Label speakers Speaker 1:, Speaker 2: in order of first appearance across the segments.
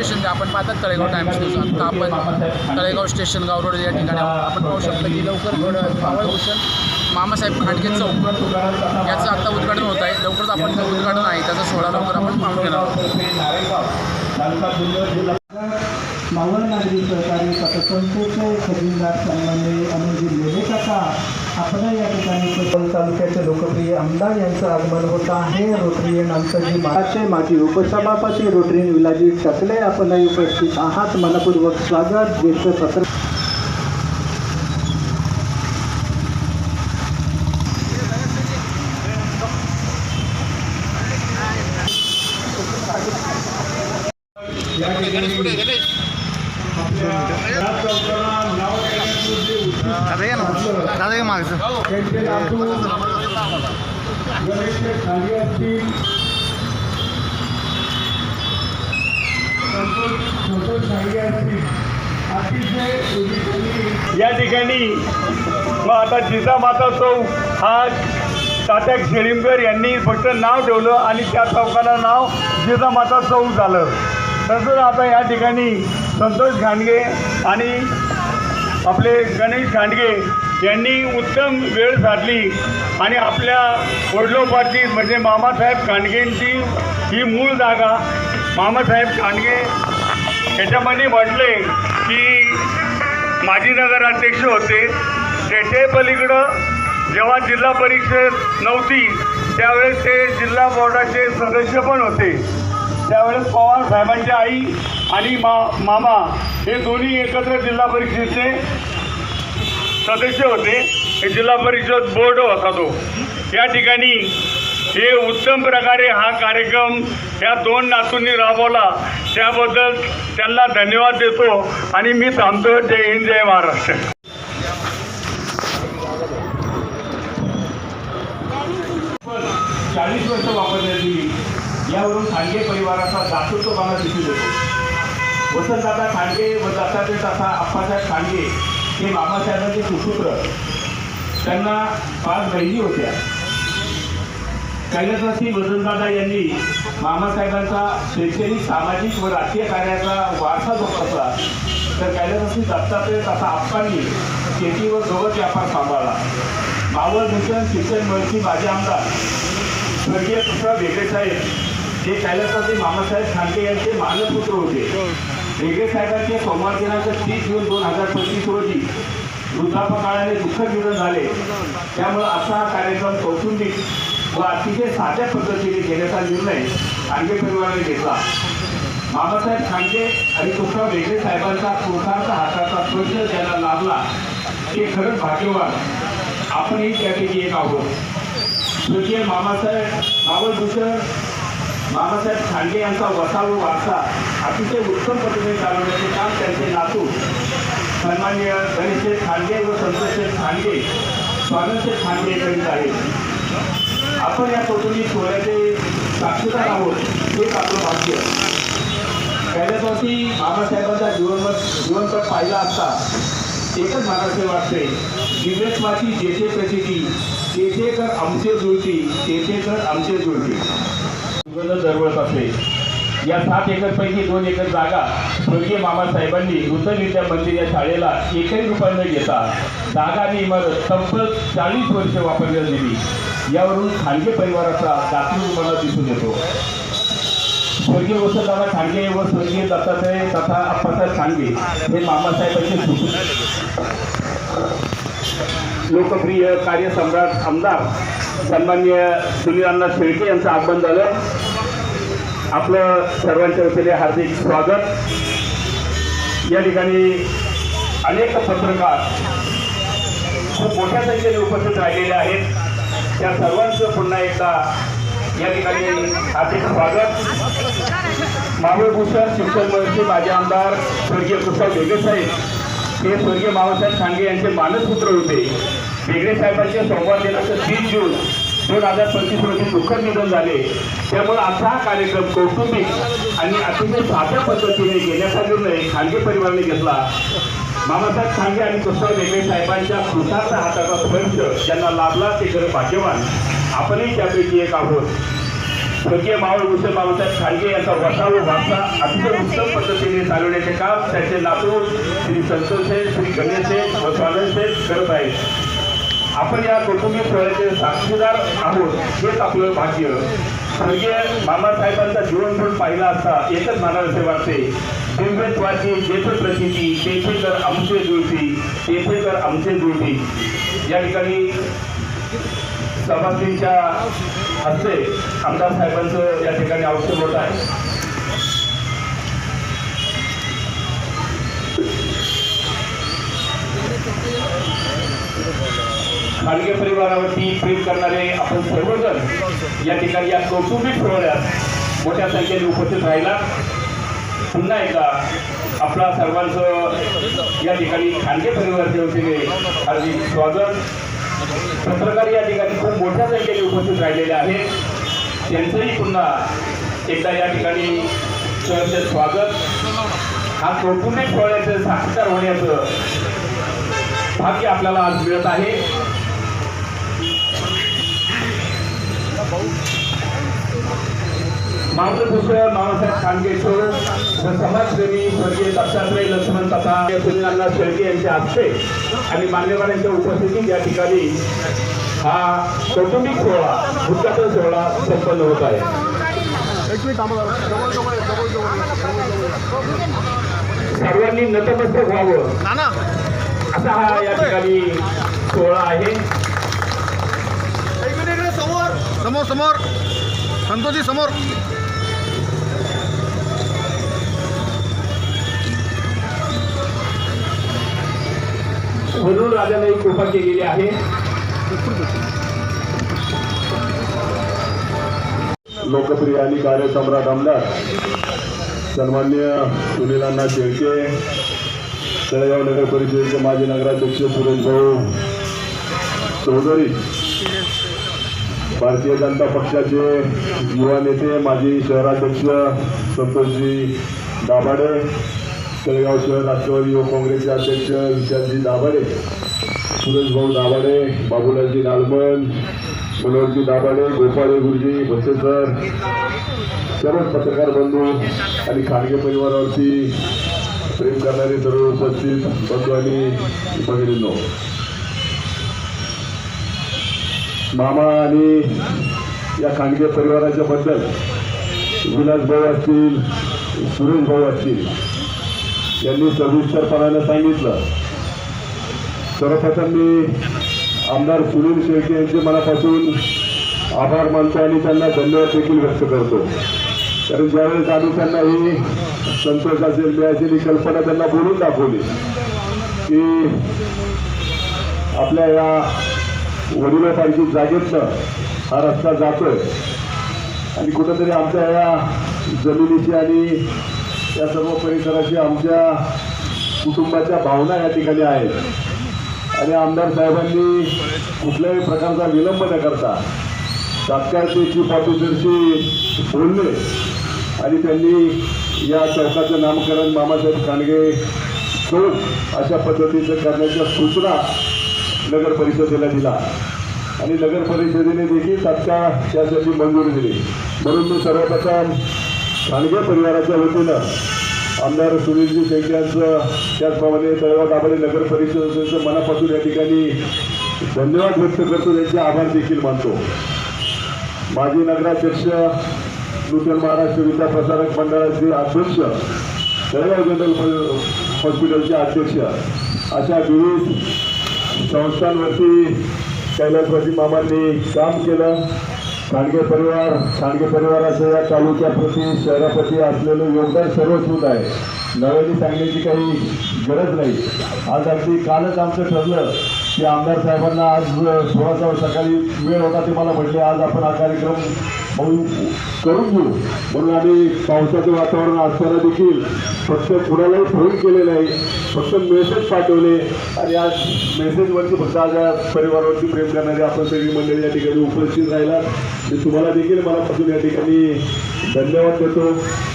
Speaker 1: रवी शिंदे आपण पाहतात Talegaon times news आता आपण तळेगाव स्टेशन गाव रोड या ठिकाणी आपण पाहू शकतो की लवकर थोडं मावळभूषण मामासाहेब खांडके चौक याचं आता उद्घाटन होत आहे. लवकरच आपण जे उद्घाटन आहे. त्याचा सोहळा लवकर आपण पाहून घेणार आहोत.
Speaker 2: मावळ नागरी सहकारी पथसंस्थेचे खजिनदार सन्माननीय अनुजी लेले काका आपण या ठिकाणी तालुक्याचे लोकप्रिय आमदार यांचं आगमन होत आहे. रोटरी नामसजी महाराष्ट्र माजी उपसभापती रोटरी विलाजी टकले आपणही उपस्थित आहात. मनपूर्वक स्वागत. ज्येष्ठ पत्र
Speaker 1: दादा मागचं
Speaker 2: त्यांचे नातू गणेश खाली असतील संतोष खाली असतील. अतिशय
Speaker 3: या ठिकाणी मग आता जिजामाता चौक हा तात्या शेळीमकर यांनी फक्त नाव ठेवलं आणि त्या चौकाला नाव जिजामाता चौक झालं. तसंच आता या ठिकाणी संतोष घांडगे आणि आपले गणेश घांडगे यांनी उत्तम वेळ साधली आणि आपल्या वडलोपाची म्हणजे मामासाहेब कांडगेंची ही मूळ जागा मामासाहेब कांडगे याच्यामध्ये म्हटले की माजी नगराध्यक्ष होते. त्याचे पलीकडं जेव्हा जिल्हा परिषद नव्हती त्यावेळेस ते जिल्हा बोर्डाचे सदस्य पण होते. त्यावेळेस पवार साहेबांची आई आणि मा मामा हे दोन्ही एकत्र जिल्हा परिषदेचे सदस्य होते. हे जिल्हा परिषद बोर्ड होता तो या ठिकाणी हे उत्तम प्रकारे हा कार्यक्रम या दोन नातूंनी राबवला. त्याबद्दल त्यांना धन्यवाद देतो आणि मी थांबतो. जय हिंद जय महाराष्ट्र. चाळीस वर्ष वापरण्यात यावरून सांगे परिवाराचा दातृत्वपणा दिसून येतो. वसंतदादा खांडगे व दत्तात्रय तथा अप्पासाहेब खांडगे हे बाबासाहेबांचे सुपुत्र. त्यांना पाच बहिणी होत्या. कैलासवासी वसंतदादा यांनी मामासाहेबांचा शैक्षणिक सामाजिक व राजकीय कार्याचा वारसा जोपासला तर कैलासवासी दत्तात्रय तसा आप्पांनी शेती व गवत व्यापार सांभाळला. मावळ भूषण शिक्षण मंत्री माजी आमदार स्वर्गीय कृष्णा भेगडे साहेब जे कैलासवासी मामासाहेब खांडगे यांचे मानपुत्र होते. भेगडे साहेबांचे सोमवार दिनांक तीस जून दोन हजार पंचवीस रोजी वृद्धापकाळाने दुःखद निधन झाले. त्यामुळे असा हा कार्यक्रम कौटुंबिक व अतिशय साध्या पद्धतीने घेण्याचा निर्णय खांडगे परिवाराने घेतला. मामासाहेब खांडगे आणि कृष्णा वेगळे साहेबांचा पुरुषार्थ हाताचा स्पर्श ज्यांना लाभला ते खरंच भाग्यवान. आपणही त्यापैकी एक आहोत. स्वर्गीय मामासाहेब बाबलभूषण मामासाहेब खांडे यांचा वसा व वारसा अतिशय उत्तम पद्धतीने चालवण्याचे काम त्यांचे नातू सन्मान्य गणेश खांडे व संतोष खांडे स्वागत खांडे करीत आहेत. आपण या कौटुंबिक सोहळ्याचे साक्षीदार आहोत हेच आपलं भाग्य. कैलासवासी बाबासाहेबांचा जीवनपट जीवनपट पाहिला असता एकच महाराष्ट्र वाटते दिव्यत्वाची जेथे प्रसिद्धी तेथे कर आमचे जुळती तेथे कर आमचे जुळती. दरवळत असते या सात एकरपैकी दोन एकर जागा स्वर्गीय मामासाहेबांनी नूतनरित्या मंदिर या शाळेला एकही रुपये न घेता जागा आणि इमारत तब्बल चाळीस वर्ष वापरण्यात दिली. यावरून खानगी परिवाराचा दातृपणा दिसून येतो. स्वर्गीय वसंतदादा खांडगे व स्वर्गीय दत्तात्रय तथा अप्पासाहेब खांडगे हे मामासाहेबांचे सुपुत्र लोकप्रिय कार्यसम्राट आमदार सन्मान्य सुनील शेळके यांचं आगमन झालं. आपलं सर्वांच्या वतीने हार्दिक स्वागत. या ठिकाणी अनेक पत्रकार खूप मोठ्या संख्येने उपस्थित राहिलेले आहेत. त्या सर्वांचं पुन्हा एकदा या ठिकाणी हार्दिक स्वागत. महाबळभूषण शिक्षण मंत्री माजी आमदार स्वर्गीय कृष्णा बेगे साहेब हे स्वर्गीय बाबासाहेब सांगे यांचे मानसपुत्र होते. बेगडे साहेबांचे सोमवार दिनांक तीन जून दोन हजार पंचवीस रोजी दुःखद निधन झाले. त्यामुळे असा हा कार्यक्रम कौटुंबिक आणि अतिशय साध्या पद्धतीने घेण्याचा निर्णय खांगे परिवाराने घेतला. मामासाहेब खांगे आणि कृष्णा बेगडे साहेबांच्या कृतार्थ हाताचा स्पर्श त्यांना लाभला ते खरं भाग्यवान. आपणही त्यापैकी एक आहोत. स्वर्गीय मावळ भूषण बाबासाहेब खारगे यांचा वसा व वारसा अतिशय उत्तम पद्धतीने चालवण्याचे काम त्याचे नातू श्री संतोष श्री गणेश व स्वानंद करत आहेत. आपण या कौटुंबिक सोहळ्याचे साक्षीदार आहोत हेच आपलं भाग्य. स्वर्गीय मामासाहेबांचा जीवनपट पाहिला असता एकच म्हणावे वाटते. दिव्यत्वाची जेथे प्रचिती तेथे तर आमचे जुळती तेथे तर आमचे जुळती. या ठिकाणी सभापतींच्या हस्ते आमदार साहेबांचं या ठिकाणी आवश्यक होत आहे. खाडगे परिवारावरती प्रेम करणारे आपण सर्वजण या ठिकाणी या कौटुंबिक सोहळ्यात मोठ्या संख्येने उपस्थित राहिला. पुन्हा एकदा आपला सर्वांचं या ठिकाणी खाडगे परिवाराच्या वतीने हार्दिक स्वागत. पत्रकार या ठिकाणी खूप मोठ्या संख्येने उपस्थित राहिलेले आहेत. त्यांचंही पुन्हा एकदा या ठिकाणी सहर्ष स्वागत. हा कौटुंबिक सोहळ्याचं साक्षीदार होण्याचं भाग्य आपल्याला आज मिळत आहे. मातृभूषण मामासाहेब खानगेश्वर. व समाजप्रेमी स्वर्गीय दत्तात्रय लक्ष्मण तथा सुनीलांना शेळके यांच्या हस्ते आणि मान्यवरांच्या उपस्थितीत या ठिकाणी हा कौटुंबिक सोहळा उद्घाटन सोहळा संपन्न होत आहे. सर्वांनी नतमस्तक व्हावं. असा हा या ठिकाणी सोहळा आहे.
Speaker 4: समोर. समोर समोर. संतोषजी समोर.
Speaker 3: म्हणून राजाने कृपा केलेली आहे.
Speaker 5: लोकप्रिय आणि कार्यसम्राट आमदार सन्मान्य सुनीलांना शेळके तळेगाव नगर परिषदेचे माजी नगराध्यक्ष सुरेश भाऊ चौधरी भारतीय जनता पक्षाचे युवा नेते माजी शहराध्यक्ष संतोषजी दाभाडे तळेगाव शहर राष्ट्रवादी युवक काँग्रेसचे अध्यक्ष विशालजी दाभाडे सुरेश भाऊ दाभाडे बाबूलालजी लालमन मनोहरजी दाभाडे गोपाळे गुरुजी बसेसर सर्व पत्रकार बंधू आणि खाडगे परिवारावरती प्रेम करणारे सर्व उपस्थित बंधू आणि भगिनींनो. मामा आणि या खांडगे परिवाराच्या बद्दल विलास भाऊ असतील सुरेश भाऊ असतील यांनी सविस्तरपणानं सांगितलं. सर्वप्रथम मी आमदार सुनील शेळके यांचे मनापासून आभार मानतो आणि त्यांना धन्यवाद देखील व्यक्त करतो. कारण ज्यावेळेस आम्ही त्यांना ही संतोष असेल मिळायची ही कल्पना त्यांना बोलून दाखवली. की आपल्या या वडिलासारखी जागेतनं हा रस्ता जातोय. आणि कुठंतरी आमच्या या जमिनीची आणि या सर्व परिसराची आमच्या कुटुंबाच्या भावना या ठिकाणी आहेत. आणि आमदार साहेबांनी कुठल्याही प्रकारचा विलंब न करता तात्काळ ते चीफ ऑफिसरशी बोलले आणि त्यांनी या चौकाचं नामकरण मामासाहेब खांडगे चौक अशा पद्धतीचं करण्याच्या सूचना नगर परिषदेला दिला. आणि नगर परिषदेने देखील तात्काळ त्यासाठी मंजुरी दिली. म्हणून मी सर्वप्रथम खांडगे परिवाराच्या वतीनं आमदार सुनीलजी शेख यांचं त्याचप्रमाणे तळेगाव दाभाडे नगर परिषदेचं मनापासून या ठिकाणी धन्यवाद व्यक्त करतो. त्यांचे आभार देखील मानतो. माजी नगराध्यक्ष नूतन महाराष्ट्र विद्या प्रसारक मंडळाचे अध्यक्ष तळेगाव जनरल हॉस्पिटलचे अध्यक्ष अशा विविध संस्थांवरती कैलासवासी मामांनी काम केलं. सांडगे परिवार सांडगे परिवाराचं या तालुक्याप्रती शहराप्रती असलेलं योगदान सर्वस्वीत आहे. नव्याने सांगण्याची काही गरज नाही. आज अगदी कालच आमचं ठरलं. की आमदार साहेबांना आज थोडासा सकाळी वेळ होता ते मला म्हटले आज आपण हा कार्यक्रम करून घेऊ. म्हणून आम्ही पावसाचं वातावरण असताना देखील फक्त कुणालाही फोन केले नाही फक्त मेसेज पाठवले आणि आज मेसेजवरती फक्त आज परिवारावरती प्रेम करणारे आपण सगळी मंडळी या ठिकाणी उपस्थित राहिला मी तुम्हाला देखील मनापासून या ठिकाणी धन्यवाद देतो.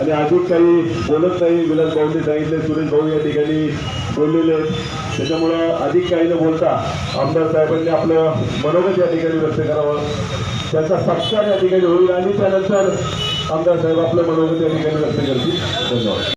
Speaker 5: आणि अजून काही बोलत नाही विलास भाऊंनी सांगितले सुरेश भाऊ या ठिकाणी बोललेले आहेत. त्याच्यामुळं अधिक काही न बोलता आमदार साहेबांनी आपलं मनोगत या ठिकाणी व्यक्त करावं. त्याचा सत्कार या ठिकाणी होईल आणि त्यानंतर आमदार साहेब आपलं मनोगत या ठिकाणी व्यक्त करतील.